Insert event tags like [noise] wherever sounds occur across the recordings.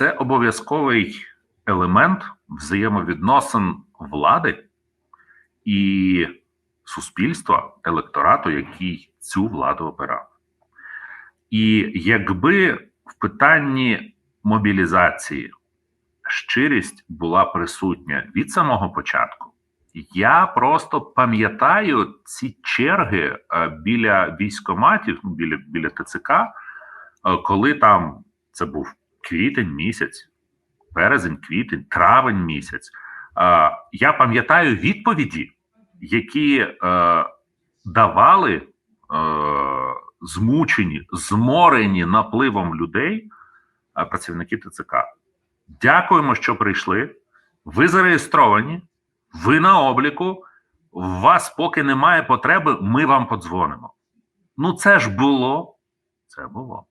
це обов'язковий елемент взаємовідносин влади і суспільства, електорату, який цю владу обирав. І якби в питанні мобілізації щирість була присутня від самого початку, я просто пам'ятаю ці черги е, біля військоматів, біля біля ТЦК, е, коли там це був квітень місяць, березень, квітень, травень місяць. Е, я пам'ятаю відповіді, які давали змучені, зморені напливом людей працівники ТЦК. Дякуємо, що прийшли. Ви зареєстровані, ви на обліку. У вас поки немає потреби, ми вам подзвонимо. Ну, це ж було. Це було.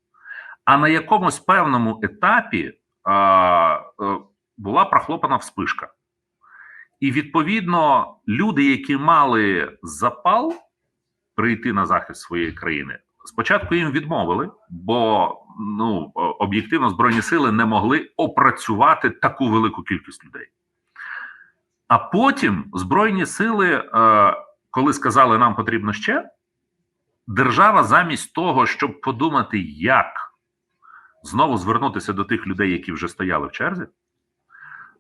А на якомусь певному етапі а, а, е, була прохлопана вспишка. І відповідно люди, які мали запал прийти на захист своєї країни, спочатку їм відмовили, бо ну об'єктивно збройні сили не могли опрацювати таку велику кількість людей. А потім Збройні сили, е, коли сказали, нам потрібно ще, держава замість того, щоб подумати, як знову звернутися до тих людей, які вже стояли в черзі,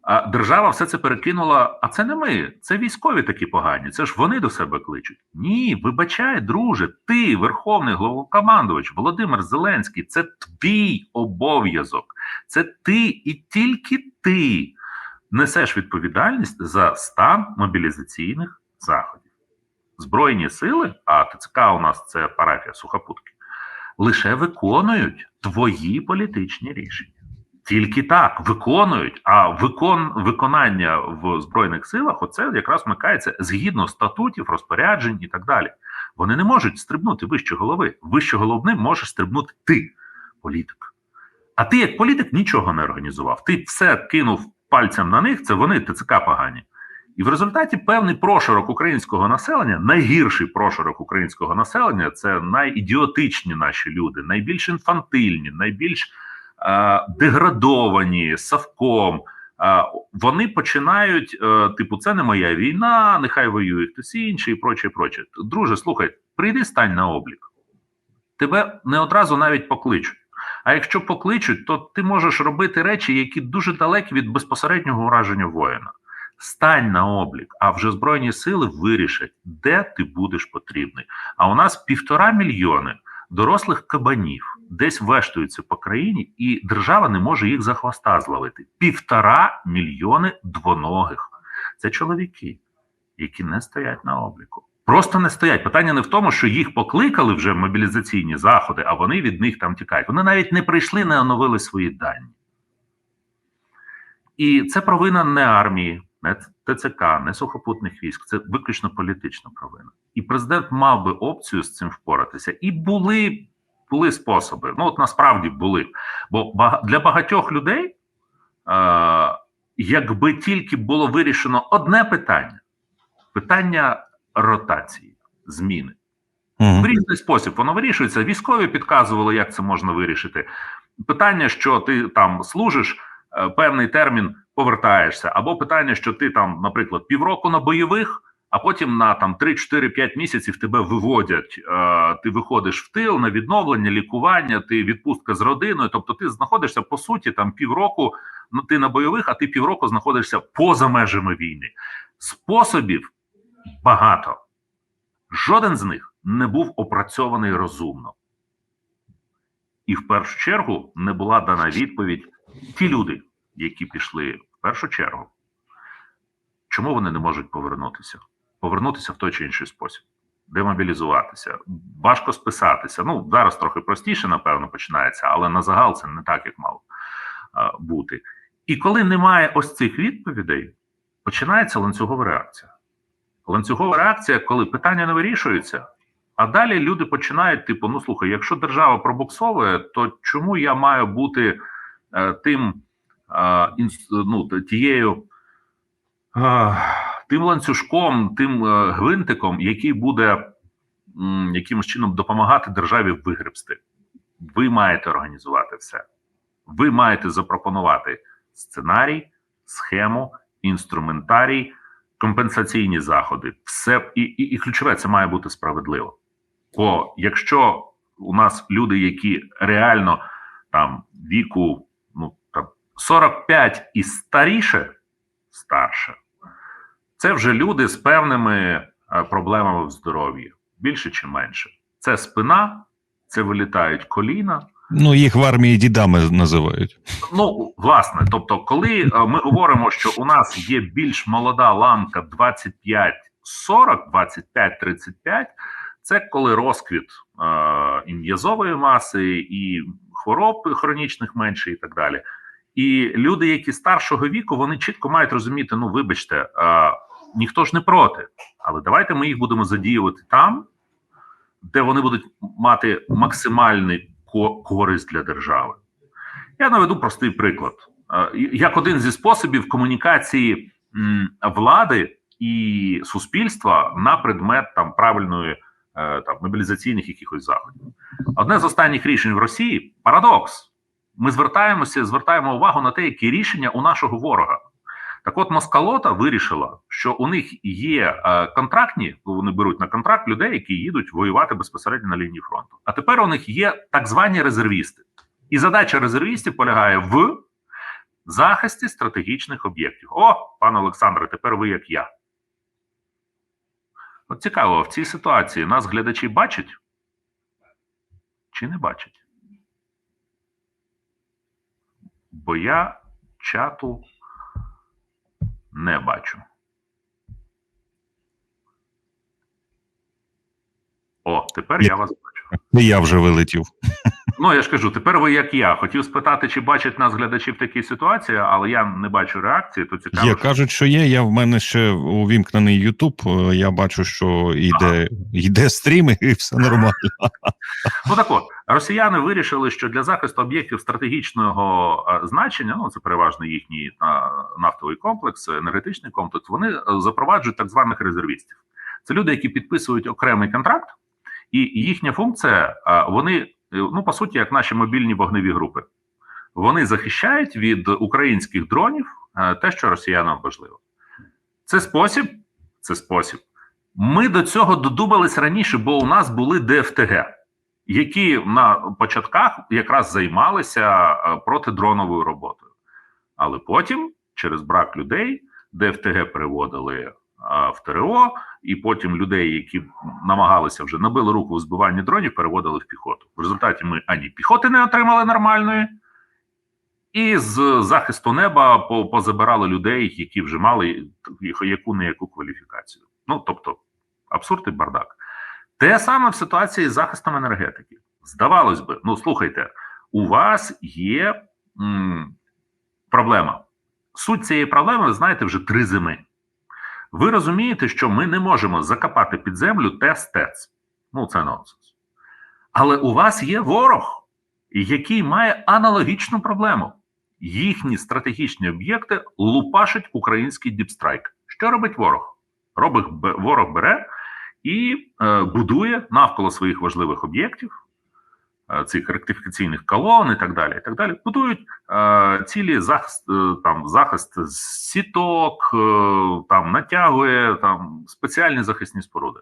а держава все це перекинула. А це не ми, це військові такі погані. Це ж вони до себе кличуть. Ні, вибачай, друже, ти, верховний головнокомандувач Володимир Зеленський, це твій обов'язок. Це ти і тільки ти несеш відповідальність за стан мобілізаційних заходів. Збройні сили, а ТЦК у нас це парафія сухопутки, лише виконують твої політичні рішення. Тільки так виконують. А викон виконання в збройних силах оце якраз вмикається згідно статутів, розпоряджень і так далі. Вони не можуть стрибнути вище голови. Вище головним можеш стрибнути ти, політик. А ти, як політик, нічого не організував. Ти все кинув пальцем на них. Це вони ТЦК погані. І в результаті певний прошарок українського населення, найгірший прошарок українського населення це найідіотичні наші люди, найбільш інфантильні, найбільш Е, деградовані Савком. Е, вони починають, е, типу, це не моя війна, нехай воює хтось інший, і проче, проче. Друже, слухай, прийди стань на облік. Тебе не одразу навіть покличуть. А якщо покличуть, то ти можеш робити речі, які дуже далекі від безпосереднього ураження воїна. Стань на облік, а вже Збройні сили вирішать, де ти будеш потрібний. А у нас півтора мільйони дорослих кабанів десь вештуються по країні, і держава не може їх за хвоста зловити. Півтора мільйони двоногих. Це чоловіки, які не стоять на обліку. Просто не стоять. Питання не в тому, що їх покликали вже в мобілізаційні заходи, а вони від них там тікають. Вони навіть не прийшли, не оновили свої дані. І це провина не армії, ТЦК, не сухопутних військ. Це виключно політична провина. І президент мав би опцію з цим впоратися. І були були способи. Ну, от насправді були. Бо для багатьох людей, е, якби тільки було вирішено одне питання: питання ротації, зміни. В різний спосіб воно вирішується. Військові підказували, як це можна вирішити. Питання, що ти там служиш певний термін, повертаєшся, або питання, що ти там, наприклад, півроку на бойових а потім на там 3-4-5 місяців тебе виводять. Е, ти виходиш в тил на відновлення, лікування, ти відпустка з родиною. Тобто, ти знаходишся по суті там півроку. Ну ти на бойових, а ти півроку знаходишся поза межами війни. Способів багато. Жоден з них не був опрацьований розумно. І в першу чергу не була дана відповідь ті люди, які пішли в першу чергу. Чому вони не можуть повернутися? повернутися в той чи інший спосіб, демобілізуватися, важко списатися. Ну зараз трохи простіше, напевно, починається, але на загал це не так, як мало а, бути. І коли немає ось цих відповідей, починається ланцюгова реакція. Ланцюгова реакція, коли питання не вирішуються, а далі люди починають: типу: ну слухай, якщо держава пробуксовує, то чому я маю бути тим е, ну, тією. Е, тим ланцюжком, тим е, гвинтиком, який буде якимось чином допомагати державі вигребсти. Ви маєте організувати все. Ви маєте запропонувати сценарій, схему, інструментарій, компенсаційні заходи. Все і, і, і ключове це має бути справедливо. Бо якщо у нас люди, які реально там віку 45 і старіше, старше, це вже люди з певними е, проблемами в здоров'ї, більше чи менше. Це спина, це вилітають коліна. Ну, їх в армії дідами називають. Ну, власне, тобто, коли е, ми говоримо, що у нас є більш молода ланка 25-40, 25-35, це коли розквіт е, і м'язової маси, і хвороб хронічних менше, і так далі. І люди, які старшого віку, вони чітко мають розуміти: ну, вибачте, е, ніхто ж не проти, але давайте ми їх будемо задіювати там, де вони будуть мати максимальний користь для держави. Я наведу простий приклад. Як один зі способів комунікації влади і суспільства на предмет там правильної е, там мобілізаційних якихось заходів. Одне з останніх рішень в Росії парадокс. Ми звертаємося, звертаємо увагу на те, які рішення у нашого ворога. Так от Москалота вирішила, що у них є е, контрактні, вони беруть на контракт людей, які їдуть воювати безпосередньо на лінії фронту. А тепер у них є так звані резервісти. І задача резервістів полягає в захисті стратегічних об'єктів. О, пане Олександре, тепер ви як я. От цікаво, в цій ситуації нас глядачі бачать чи не бачать? Бо я чату не бачу. О, тепер я вас бачу. Я вже вилетів. Ну, я ж кажу, тепер ви як я. Хотів спитати, чи бачать нас глядачі в такій ситуації, але я не бачу реакції, то цікаво. Є, що- кажуть, що є. Я в мене ще увімкнений Ютуб. Я бачу, що йде, йде стрім, і все нормально. Ну так от, росіяни вирішили, що для захисту об'єктів стратегічного е, значення, ну це переважно їхній е, нафтовий комплекс, енергетичний комплекс, вони е, запроваджують так званих резервістів. Це люди, які підписують окремий контракт, і їхня функція, е, вони, е, ну по суті, як наші мобільні вогневі групи. Вони захищають від українських дронів е, те, що росіянам важливо. Це спосіб, це спосіб. Ми до цього додумались раніше, бо у нас були ДФТГ, які на початках якраз займалися е, протидроновою роботою. Але потім, через брак людей, ДФТГ переводили е, в ТРО, і потім людей, які намагалися вже набили руку в збиванні дронів, переводили в піхоту. В результаті ми ані піхоти не отримали нормальної, і з захисту неба позабирали людей, які вже мали яку не яку кваліфікацію. Ну тобто, абсурд і бардак. Те саме в ситуації з захистом енергетики. Здавалось би, ну слухайте, у вас є м, проблема. Суть цієї проблеми, ви знаєте, вже три зими. Ви розумієте, що ми не можемо закопати під землю ТЕЦ ТЕЦ. Ну, це нонсенс. Але у вас є ворог, який має аналогічну проблему. Їхні стратегічні об'єкти лупашить український діпстрайк. Що робить ворог? Робить ворог бере і е, будує навколо своїх важливих об'єктів, цих ректифікаційних колон і так далі. І так далі. Будують е, цілі захист, е, там, захист сіток, е, там натягує там, спеціальні захисні споруди.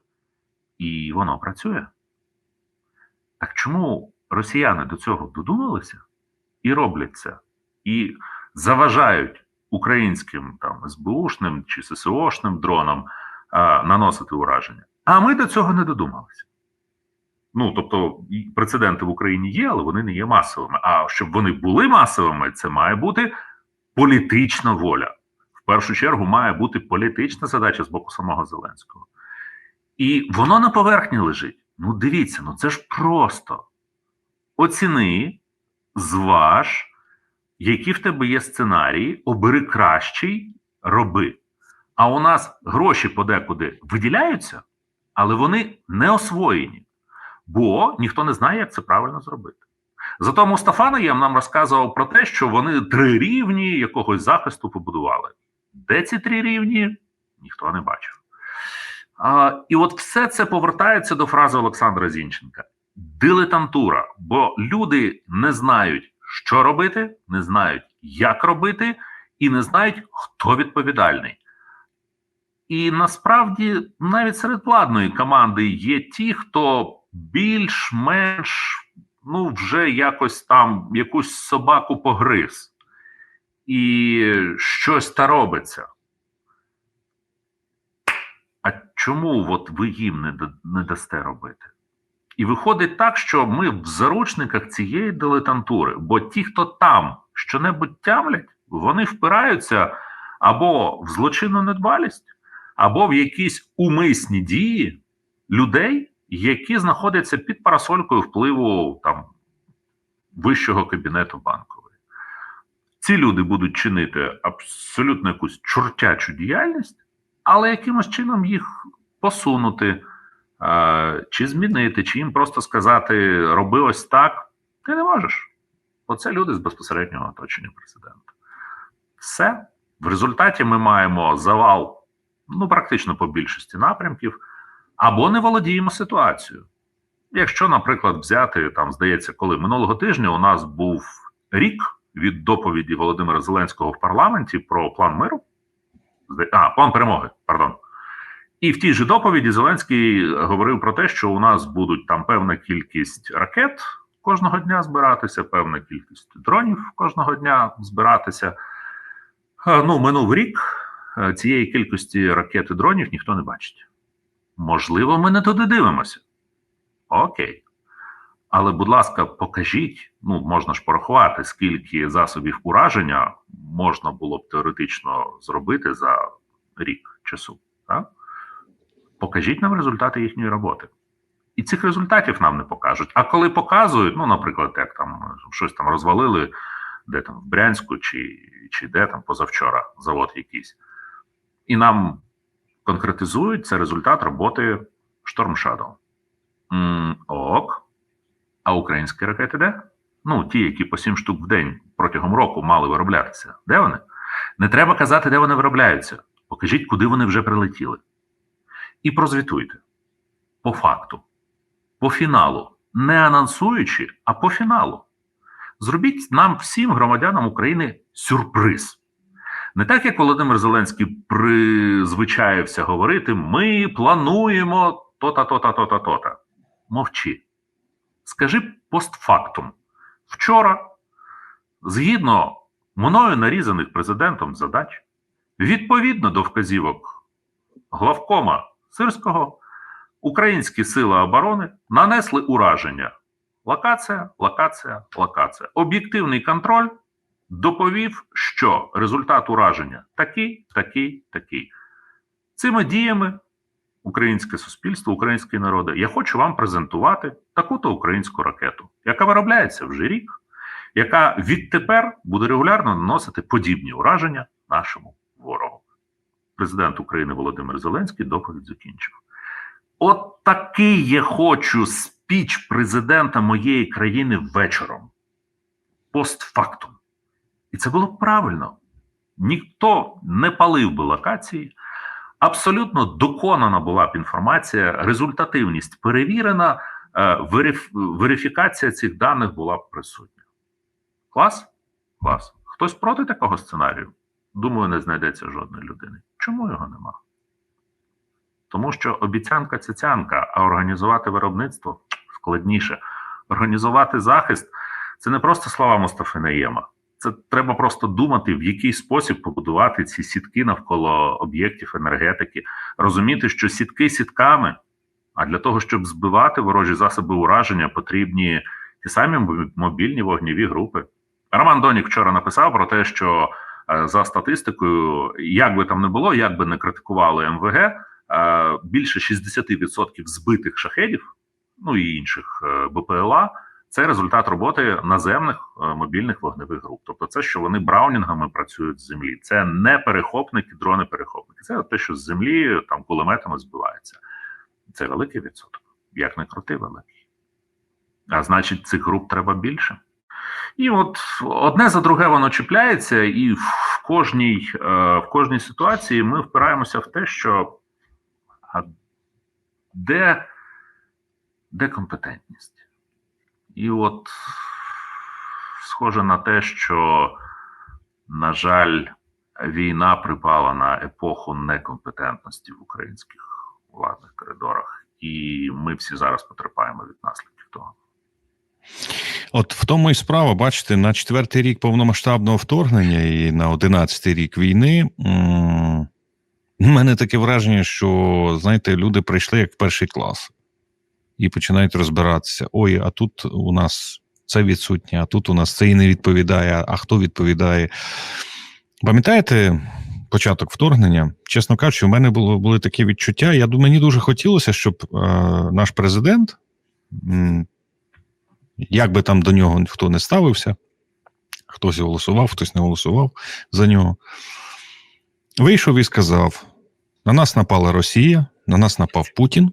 І воно працює. Так чому росіяни до цього додумалися і роблять це, і заважають українським там СБУшним чи ССОшним дронам а, наносити ураження? А ми до цього не додумалися. Ну тобто, прецеденти в Україні є, але вони не є масовими. А щоб вони були масовими, це має бути політична воля. В першу чергу має бути політична задача з боку самого Зеленського. І воно на поверхні лежить. Ну, дивіться, ну це ж просто. Оціни, зваж, які в тебе є сценарії, обери кращий, роби. А у нас гроші подекуди виділяються, але вони не освоєні, бо ніхто не знає, як це правильно зробити. Зато Мустафа Наєм нам розказував про те, що вони три рівні якогось захисту побудували. Де ці три рівні? Ніхто не бачив. А, і от все це повертається до фрази Олександра Зінченка: дилетантура. Бо люди не знають, що робити, не знають, як робити, і не знають, хто відповідальний. І насправді навіть серед владної команди є ті, хто більш-менш ну, вже якось там якусь собаку погриз, і щось та робиться. А чому от ви їм не, не дасте робити? І виходить так, що ми в заручниках цієї дилетантури, бо ті, хто там щонебудь тямлять, вони впираються або в злочинну недбалість, або в якісь умисні дії людей, які знаходяться під парасолькою впливу там вищого кабінету банкової. Ці люди будуть чинити абсолютно якусь чортячу діяльність, але якимось чином їх посунути, е, чи змінити, чи їм просто сказати роби ось так, ти не можеш. Оце люди з безпосереднього оточення президента. Все. В результаті ми маємо завал, ну, практично по більшості напрямків, або не володіємо ситуацією. Якщо, наприклад, взяти там, здається, коли минулого тижня у нас був рік від доповіді Володимира Зеленського в парламенті про план миру, а, план перемоги, пардон. І в тій же доповіді Зеленський говорив про те, що у нас будуть там певна кількість ракет кожного дня збиратися, певна кількість дронів кожного дня збиратися. Е, Ну, минув рік е, цієї кількості ракет і дронів ніхто не бачить. Можливо, ми не туди дивимося. Окей. Але, будь ласка, покажіть, ну, можна ж порахувати, скільки засобів ураження можна було б теоретично зробити за рік часу. Так? Покажіть нам результати їхньої роботи. І цих результатів нам не покажуть. А коли показують, ну, наприклад, як там щось там розвалили, де там в Брянську чи, чи де там позавчора завод якийсь, і нам конкретизують це результат роботи Storm Shadow. М, ок. А українські ракети де? Ну, ті, які по 7 штук в день протягом року мали вироблятися. Де вони? Не треба казати, де вони виробляються. Покажіть, куди вони вже прилетіли. І прозвітуйте. По факту, по фіналу, не анонсуючи, а по фіналу. Зробіть нам всім громадянам України сюрприз. Не так, як Володимир Зеленський призвичаєвся говорити: ми плануємо то-та, то-та, то-та, то-та. Мовчи. Скажи постфактум. Вчора, згідно мною нарізаних президентом задач, відповідно до вказівок главкома Сирського, українські сили оборони нанесли ураження. Локація, локація, локація. Об'єктивний контроль доповів, що результат ураження такий, такий, такий. Цими діями українське суспільство, українські народи, я хочу вам презентувати таку-то українську ракету, яка виробляється вже рік, яка відтепер буде регулярно наносити подібні ураження нашому ворогу. Президент України Володимир Зеленський доповідь закінчив. От такий я хочу спіч президента моєї країни вечором, постфактум. І це було б правильно. Ніхто не палив би локації. Абсолютно доконана була б інформація, результативність перевірена, е, вериф, верифікація цих даних була б присутня. Клас? Клас. Хтось проти такого сценарію? Думаю, не знайдеться жодної людини. Чому його нема? Тому що обіцянка цяцянка, а організувати виробництво складніше. Організувати захист це не просто слова Мустафи Наєма. Це треба просто думати, в який спосіб побудувати ці сітки навколо об'єктів енергетики, розуміти, що сітки сітками, а для того, щоб збивати ворожі засоби ураження, потрібні ті самі моб- мобільні вогневі групи. Роман Донік вчора написав про те, що е, за статистикою, як би там не було, як би не критикували МВГ, е, більше 60% збитих шахедів, ну і інших е, БПЛА. Це результат роботи наземних е, мобільних вогневих груп. Тобто, це що вони браунінгами працюють з землі. Це не перехопники, дрони-перехопники. Це те, що з землі там кулеметами збивається. Це великий відсоток. Як не крути, великий. А значить, цих груп треба більше. І от одне за друге воно чіпляється, і в кожній, е, в кожній ситуації ми впираємося в те, що де, де компетентність? І от схоже на те, що, на жаль, війна припала на епоху некомпетентності в українських владних коридорах, і ми всі зараз потерпаємо від наслідків того. От в тому і справа, бачите, на четвертий рік повномасштабного вторгнення і на одинадцятий рік війни. У мене таке враження, що знаєте, люди прийшли як перший клас і починають розбиратися: ой, а тут у нас це відсутнє, а тут у нас це і не відповідає. А хто відповідає? Пам'ятаєте початок вторгнення? Чесно кажучи, в мене було були такі відчуття. Я мені дуже хотілося, щоб е, наш президент. як би там до нього хто не ставився, хтось голосував, хтось не голосував за нього. Вийшов і сказав: на нас напала Росія, на нас напав Путін.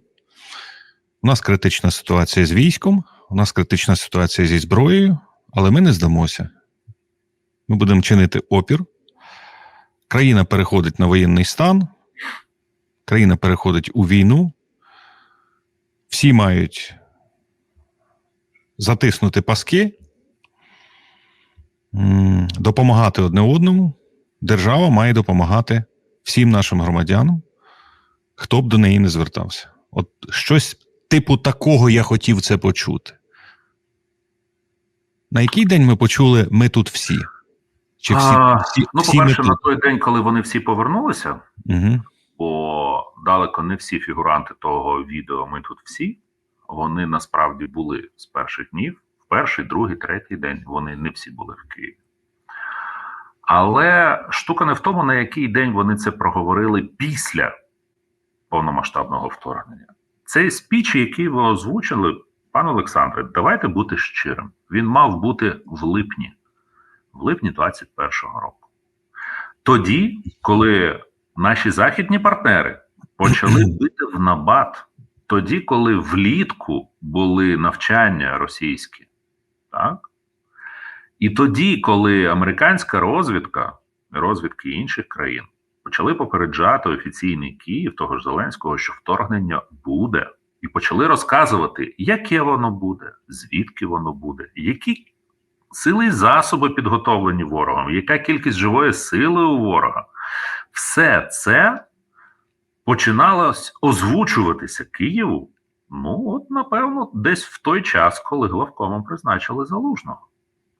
У нас критична ситуація з військом, у нас критична ситуація зі зброєю, але ми не здамося. Ми будемо чинити опір. Країна переходить на воєнний стан, країна переходить у війну. Всі мають затиснути паски, допомагати одне одному. Держава має допомагати всім нашим громадянам, хто б до неї не звертався. От щось типу такого я хотів це почути. На який день ми почули ми тут всі? Чи всі, А, всі, Ну, всі по-перше, на той день, коли вони всі повернулися, Угу. бо далеко не всі фігуранти того відео ми тут всі. Вони насправді були з перших днів, в перший, другий, третій день вони не всі були в Києві. Але штука не в тому, на який день вони це проговорили після повномасштабного вторгнення. Цей спіч, який ви озвучили, пане Олександре, давайте бути щирим. Він мав бути в липні, в липні 21-го року. Тоді, коли наші західні партнери почали [clears throat] бити в набат, тоді, коли влітку були навчання російські, так? І тоді, коли американська розвідка, розвідки інших країн почали попереджати офіційний Київ того ж Зеленського, що вторгнення буде, і почали розказувати, яке воно буде, звідки воно буде, які сили і засоби підготовлені ворогом, яка кількість живої сили у ворога. Все це починалось озвучуватися Києву. Ну, от, напевно, десь в той час, коли главкомом призначили залужного.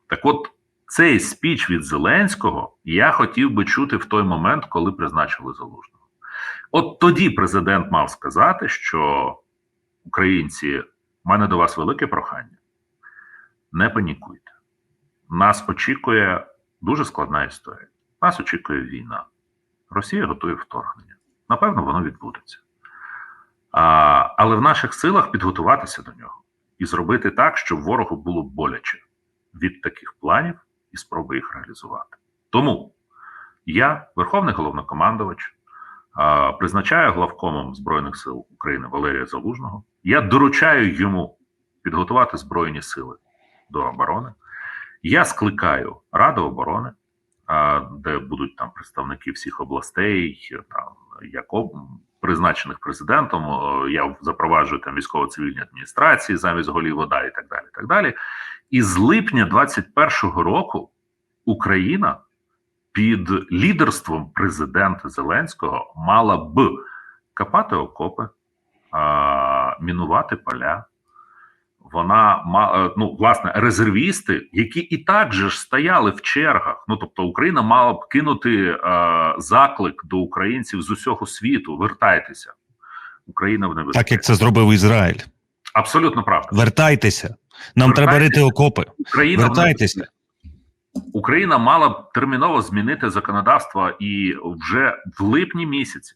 Так от, цей спіч від Зеленського я хотів би чути в той момент, коли призначили залужного. От тоді президент мав сказати, що українці, в мене до вас велике прохання. Не панікуйте. Нас очікує дуже складна історія. Нас очікує війна. Росія готує вторгнення. Напевно, воно відбудеться. А, але в наших силах підготуватися до нього і зробити так, щоб ворогу було боляче від таких планів і спроби їх реалізувати. Тому я, Верховний головнокомандувач, призначаю главкомом Збройних сил України Валерія Залужного. Я доручаю йому підготувати Збройні сили до оборони. Я скликаю Раду оборони, де будуть там представники всіх областей, там як призначених президентом. Я запроваджую там військово-цивільні адміністрації замість голів вода і так далі. І так далі. І з липня 21-го року Україна під лідерством президента Зеленського мала б копати окопи, а, мінувати поля. Вона е, ну, власне, резервісти, які і так же ж стояли в чергах. Ну тобто, Україна мала б кинути е, заклик до українців з усього світу: вертайтеся, Україна в небезпеці. Так як це зробив Ізраїль. Абсолютно правда. Вертайтеся. Нам треба рити окопи. Україна Вертайтеся. Україна мала б терміново змінити законодавство і вже в липні місяці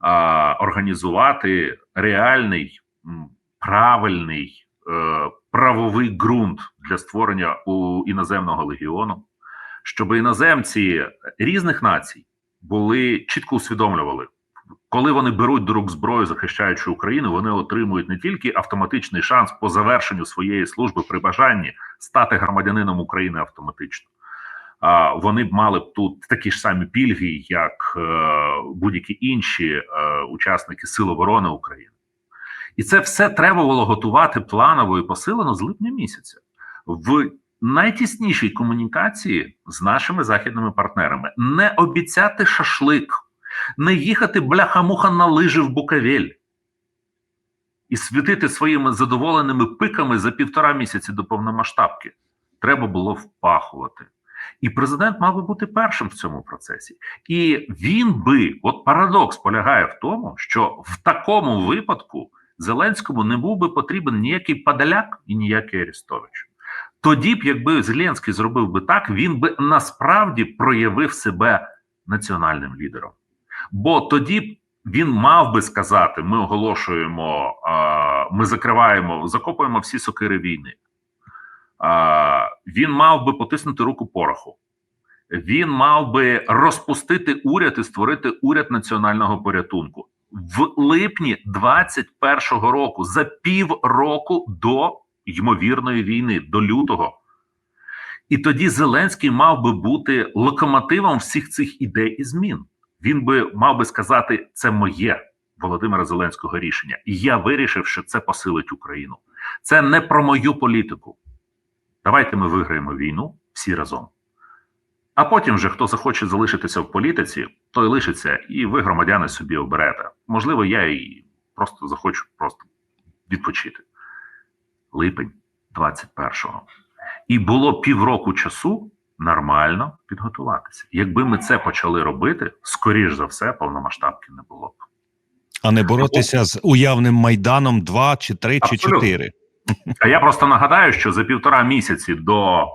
а, організувати реальний, правильний е, правовий ґрунт для створення у іноземного легіону, щоб іноземці різних націй були чітко усвідомлювали, коли вони беруть до рук зброю, захищаючи Україну, вони отримують не тільки автоматичний шанс по завершенню своєї служби при бажанні стати громадянином України автоматично. А вони б мали б тут такі ж самі пільги, як е, будь-які інші е, учасники Сил оборони України. І це все треба було готувати планово і посилено з липня місяця. В найтіснішій комунікації з нашими західними партнерами. Не обіцяти шашлик, не їхати бляха-муха на лижи в Буковель і світити своїми задоволеними пиками за півтора місяці до повномасштабки. Треба було впахувати. І президент мав би бути першим в цьому процесі. І він би, от парадокс полягає в тому, що в такому випадку Зеленському не був би потрібен ніякий Падаляк і ніякий Арестович. Тоді б, якби Зеленський зробив би так, він би насправді проявив себе національним лідером. Бо тоді він мав би сказати: ми оголошуємо, ми закриваємо, закопуємо всі сокири війни. Він мав би потиснути руку пороху. Він мав би розпустити уряд і створити уряд національного порятунку в липні 21-го року, за півроку до ймовірної війни, до лютого. І тоді Зеленський мав би бути локомотивом всіх цих ідей і змін. Він би мав би сказати: це моє Володимира Зеленського рішення, і я вирішив, що це посилить Україну. Це не про мою політику. Давайте ми виграємо війну всі разом. А потім вже хто захоче залишитися в політиці, той лишиться, і ви, громадяни, собі оберете. Можливо, я і просто захочу просто відпочити. Липень 21-го. І було півроку часу нормально підготуватися. Якби ми це почали робити, скоріш за все, повномасштабки не було б. А не боротися з уявним майданом 2 чи 3 чи Абсолютно. 4. [laughs] А я просто нагадаю, що за півтора місяці до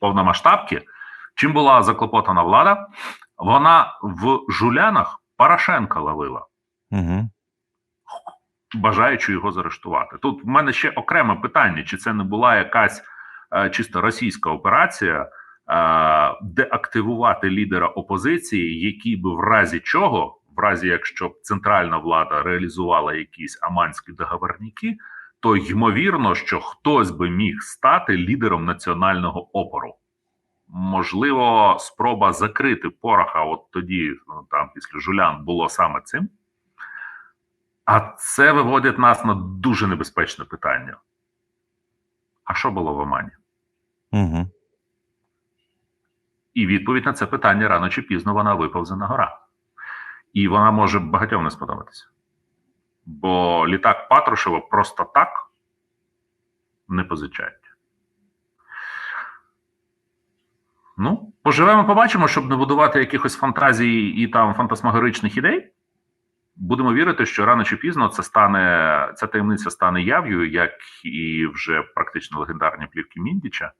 повномасштабки, чим була заклопотана влада, вона в жулянах Порошенка ловила, Угу. бажаючи його заарештувати. Тут в мене ще окреме питання: чи це не була якась е, чисто російська операція, деактивувати лідера опозиції, який би в разі чого, в разі якщо б центральна влада реалізувала якісь аманські договорники, то ймовірно, що хтось би міг стати лідером національного опору. Можливо, спроба закрити пороха, от тоді, ну, там після жулян, було саме цим. А це виводить нас на дуже небезпечне питання. А що було в Омані? Угу. І відповідь на це питання рано чи пізно вона виповзе на гора. І вона може багатьом не сподобатися. Бо літак Патрушева просто так не позичають. Ну, поживемо, побачимо, щоб не будувати якихось фантазій і там фантасмагоричних ідей. Будемо вірити, що рано чи пізно це стане ця таємниця стане яв'ю, як і вже практично легендарні плівки Міндіча.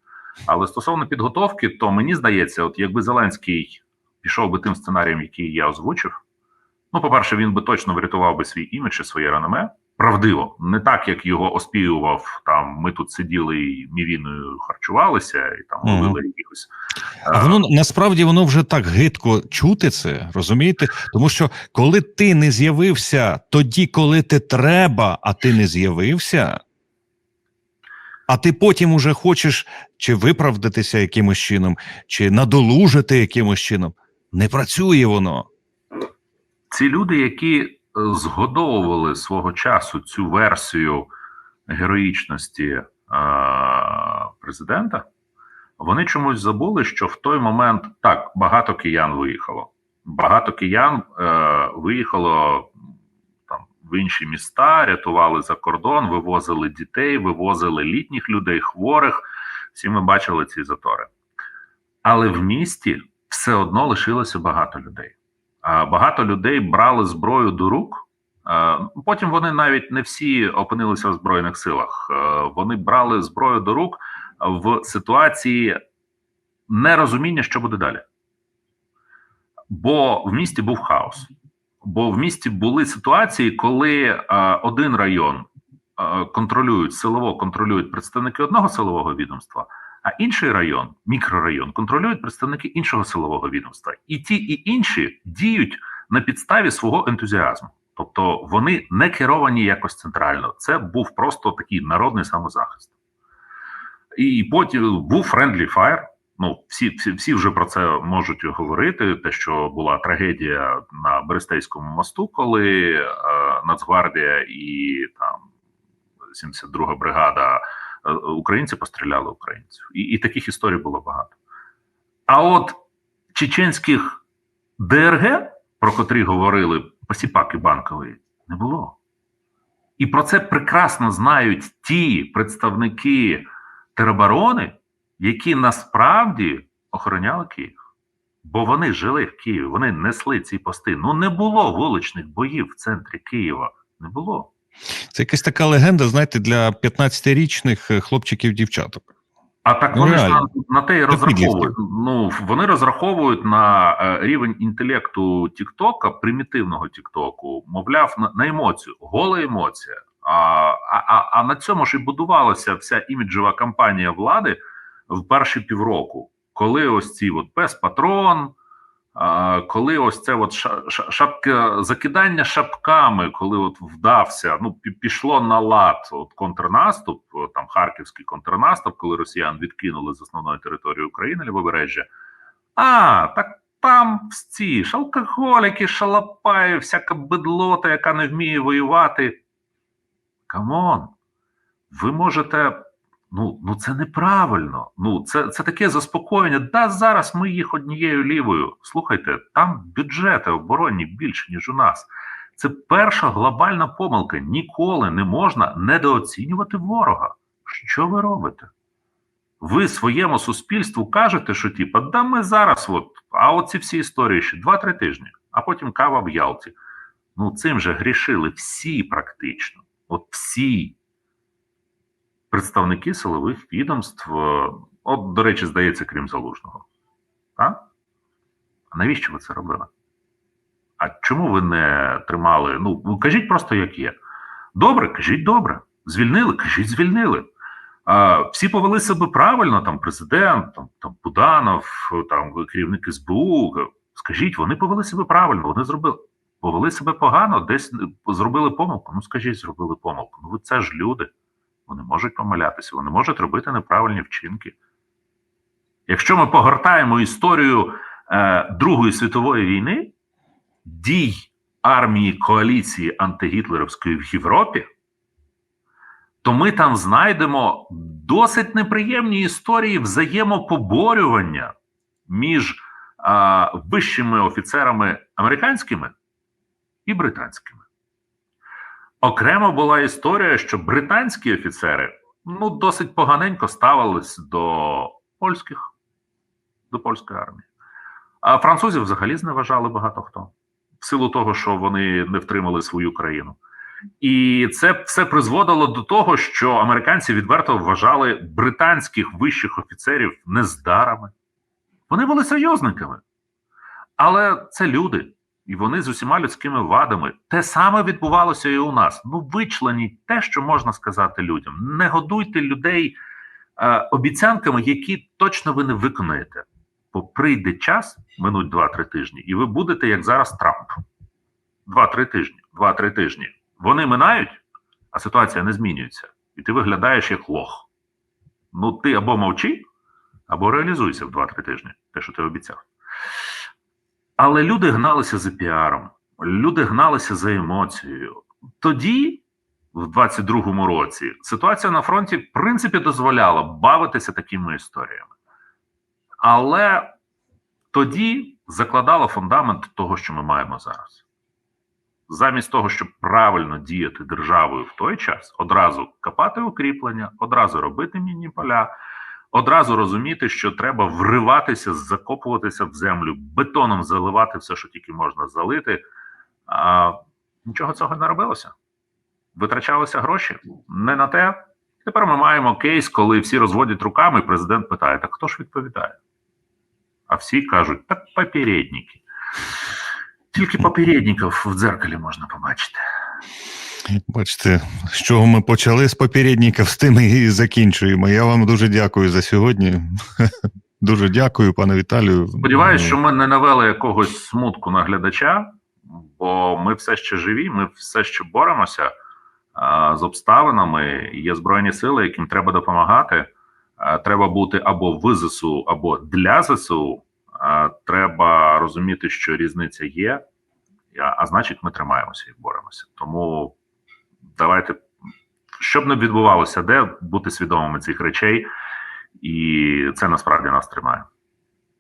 Але стосовно підготовки, то мені здається, от якби Зеленський пішов би тим сценарієм, який я озвучив. Ну, по-перше, він би точно врятував би свій імідж і своє реноме. Правдиво, не так, як його оспівував там. Ми тут сиділи і мівіною харчувалися, і там ловили якихось. А воно насправді воно вже так гидко чути це, розумієте? Тому що коли ти не з'явився тоді, коли ти треба, а ти не з'явився, а ти потім уже хочеш чи виправдатися якимось чином, чи надолужити якимось чином, не працює воно. ці люди, які е, згодовували свого часу цю версію героїчності е, президента, вони чомусь забули, що в той момент так багато киян виїхало. Багато киян е, виїхало в інші міста, рятували за кордон, вивозили дітей, вивозили літніх людей, хворих. Всі ми бачили ці затори. Але в місті все одно лишилося багато людей. Багато людей брали зброю до рук. Потім вони навіть не всі опинилися в збройних силах. Вони брали зброю до рук в ситуації нерозуміння, що буде далі. Бо в місті був хаос. Бо в місті були ситуації, коли один район контролюють силово контролюють представники одного силового відомства, а інший район, мікрорайон, контролюють представники іншого силового відомства. І ті, і інші діють на підставі свого ентузіазму. Тобто вони не керовані якось центрально. Це був просто такий народний самозахист. І потім був friendly fire. Ну, всі, всі, всі вже про це можуть говорити. Те, що була трагедія на Берестейському мосту, коли е, Нацгвардія і там 72-га бригада е, українці постріляли українців. І, і таких історій було багато. А от чеченських ДРГ, про котрі говорили посіпаки банкової, не було. І про це прекрасно знають ті представники тероборони, які насправді охороняли Київ. Бо вони жили в Києві, вони несли ці пости. Ну не було вуличних боїв в центрі Києва. Не було. Це якась така легенда, знаєте, для 15-річних е, хлопчиків-дівчаток. А так Ну, вони ж на, на те і Для розраховують. Ну вони розраховують на е, рівень інтелекту Тіктока, примітивного Тіктоку, мовляв, на, на емоцію, гола емоція. А, а, а, а на цьому ж і будувалася вся іміджова кампанія влади в перші півроку, коли ось ці от пес патрон. Коли ось це от ша- ша- шапка закидання шапками, коли от вдався, ну пішло на лад от контрнаступ, там харківський контрнаступ, коли росіян відкинули з основної території України лівобережжя. А так там ці ж алкоголіки, шалапаї, всяка бедлота, яка не вміє воювати. Камон, ви можете. Ну, ну це неправильно. Ну, це, це таке заспокоєння. Да, зараз ми їх однією лівою. Слухайте, там бюджети оборонні більше, ніж у нас. Це перша глобальна помилка. Ніколи не можна недооцінювати ворога. Що ви робите? Ви своєму суспільству кажете, що типа, да ми зараз, от, а оці всі історії ще 2-3 тижні, а потім кава в Ялті. Ну, цим же грішили всі практично. От всі представники силових відомств. е, От, до речі, здається, крім залужного. А? А навіщо ви це робили? А чому ви не тримали? Ну, ну кажіть просто, як є. Добре, кажіть добре. Звільнили, кажіть, звільнили. А, всі повели себе правильно, там президент, там, там Буданов, там керівник СБУ. Скажіть, вони повели себе правильно, вони зробили. Повели себе погано, десь зробили помилку. Ну, скажіть, зробили помилку. Ну, ви це ж люди. Вони можуть помилятися, вони можуть робити неправильні вчинки. Якщо ми погортаємо історію е, Другої світової війни, дій армії коаліції антигітлерівської в Європі, то ми там знайдемо досить неприємні історії взаємопоборювання між е, вищими офіцерами американськими і британськими. Окремо була історія, що британські офіцери ну досить поганенько ставились до польських, до польської армії. А французів взагалі зневажали багато хто в силу того, що вони не втримали свою країну. І це все призводило до того, що американці відверто вважали британських вищих офіцерів нездарами. Вони були союзниками. Але це люди, і вони з усіма людськими вадами. Те саме відбувалося і у нас. Ну, вичленіть те, що можна сказати людям. Не годуйте людей е, обіцянками, які точно ви не виконаєте. Бо прийде час, минуть 2-3 тижні, і ви будете, як зараз, Трамп. 2-3 тижні, 2-3 тижні. Вони минають, а ситуація не змінюється. І ти виглядаєш як лох. Ну, ти або мовчи, або реалізуйся в 2-3 тижні, те, що ти обіцяв. Але люди гналися за піаром, люди гналися за емоцією. Тоді, в 22-му році, ситуація на фронті, в принципі, дозволяла бавитися такими історіями. Але тоді закладала фундамент того, що ми маємо зараз. Замість того, щоб правильно діяти державою в той час, одразу копати укріплення, одразу робити міні поля, одразу розуміти, що треба вриватися, закопуватися в землю, бетоном заливати все, що тільки можна залити. А нічого цього не робилося. Витрачалися гроші не на те. Тепер ми маємо кейс, коли всі розводять руками, і президент питає: так хто ж відповідає? А всі кажуть, так попередники. Тільки попередників в дзеркалі можна побачити. Бачите, з чого ми почали з попередників, з тим і закінчуємо. Я вам дуже дякую за сьогодні. [laughs] Дуже дякую, пане Віталію. Сподіваюсь, що ми не навели якогось смутку на глядача, бо ми все ще живі, ми все ще боремося а, з обставинами. Є збройні сили, яким треба допомагати. А, треба бути або в ЗСУ, або для ЗСУ. А, треба розуміти, що різниця є, а, а значить, ми тримаємося і боремося. Тому давайте Щоб не відбувалося, де бути свідомими цих речей, і це насправді нас тримає.